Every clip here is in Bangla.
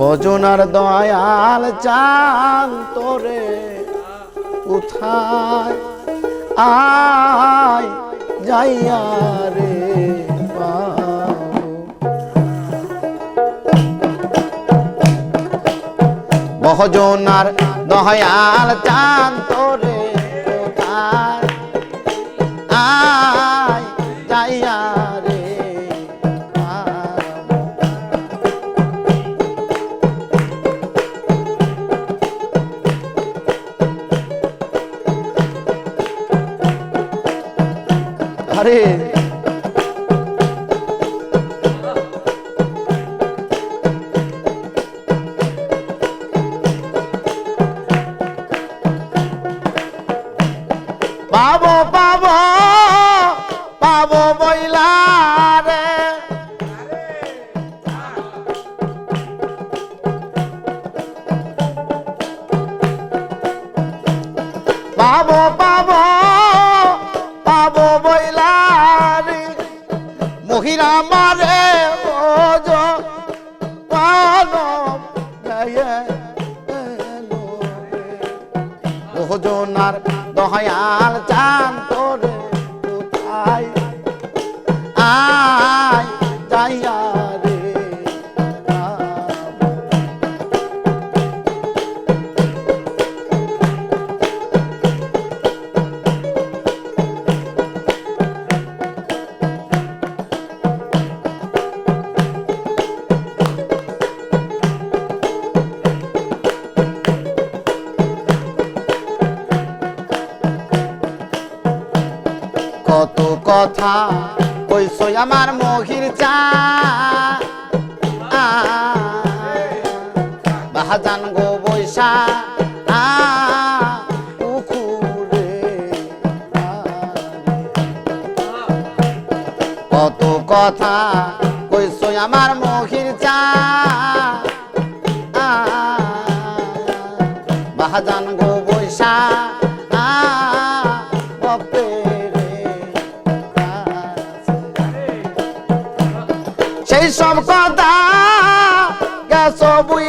ভজনার দয়াল চান তোরে কোথায় আয় যাইয়া রে। ভজনার দয়াল চান তোরে কোথায় আয় अरे এলো ভোজনার দয়াল চান তোর কোথায়? আয় কত কথা কইছো আমার মহির চা। বাহাজান গো বৈশা। কত কথা কইছো আমার মহির চা।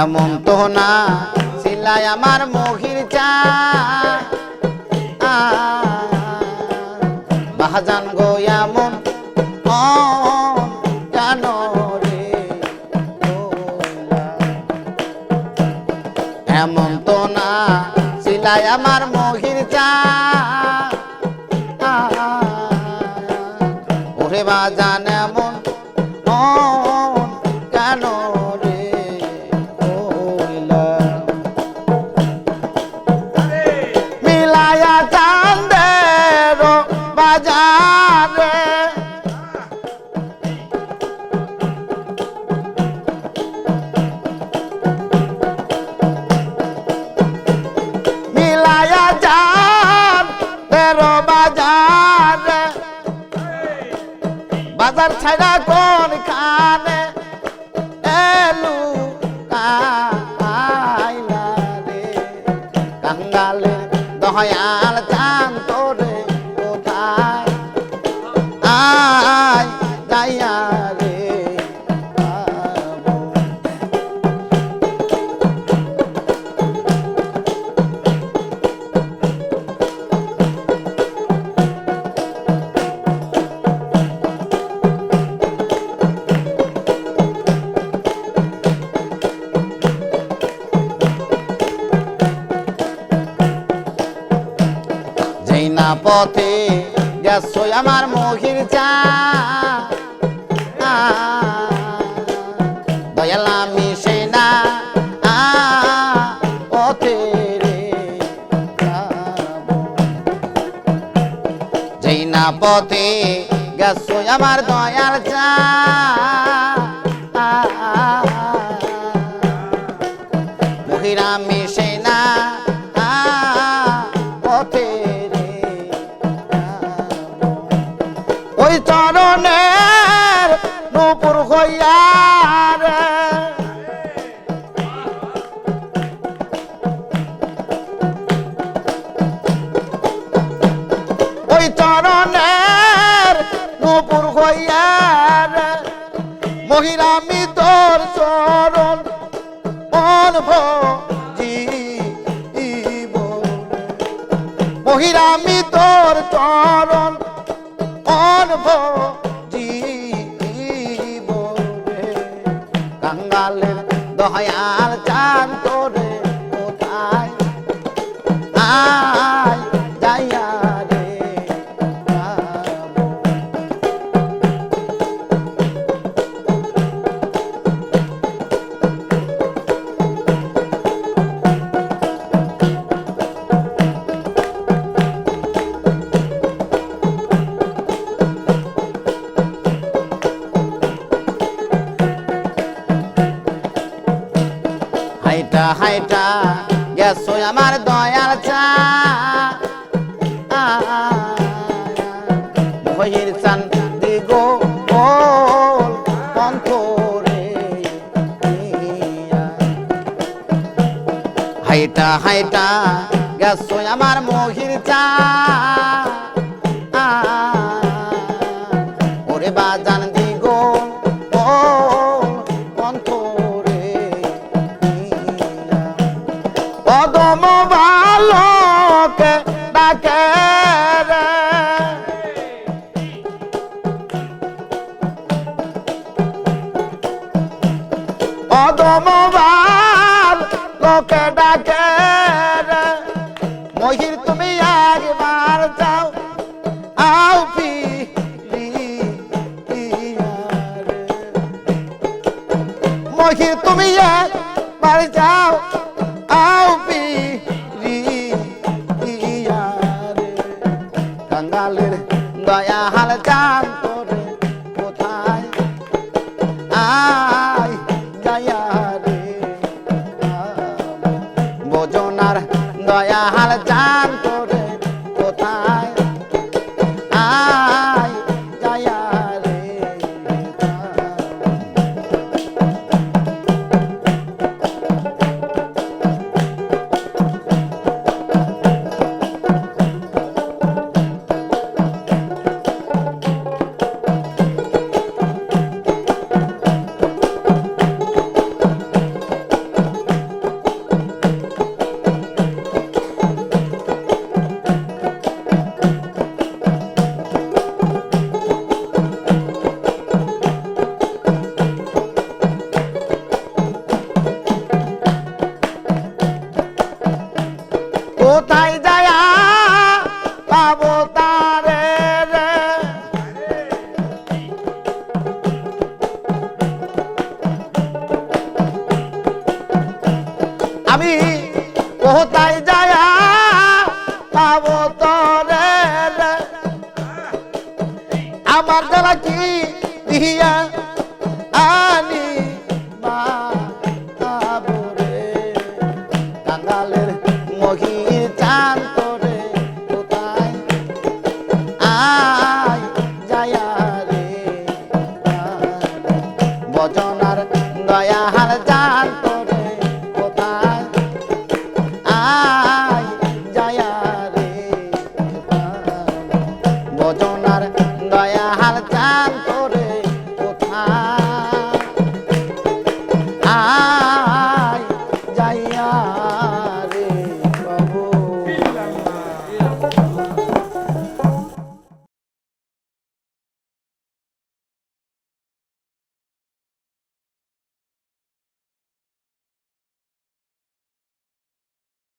এমন তো না, সিলাই আমার মহির চা বাহাজান গো, এমন রে এমন তো না, সিলাই আমার মহির চা ওরে বাজান বাজারে মিলায়া চান তেরো বাজারে। বাজার ছাড়া কোন খানে পথে গেছো আমার মহির চা পথে গেছো আমার দয়াল চা মহিরামি তোর চরণ অনভ জীব। মহিরামি তোর চরণ অনভ জীব। কাঙ্গালের দয়াল হাইটা গেছো আমার দয়াল চা। ভয়ের চান দিগো পন্থরে হাইটা হাইটা গেছো আমার লোকে ডাকে মহির, তুমি একবার যাও আও। মহির, তুমি একবার যাও আও। কাঙ্গালের দয়া হাল জান কোথায় যায়া পাবো তারে রে? আমি কোথায় যায়া পাবো তরে রে? আমার দ্বারা কি দিয়া? আনি দয়া হার জান তোরে কোথায়? আয় জয়া রে বজনার দয়া হার জান তোরে কোথায়? আয়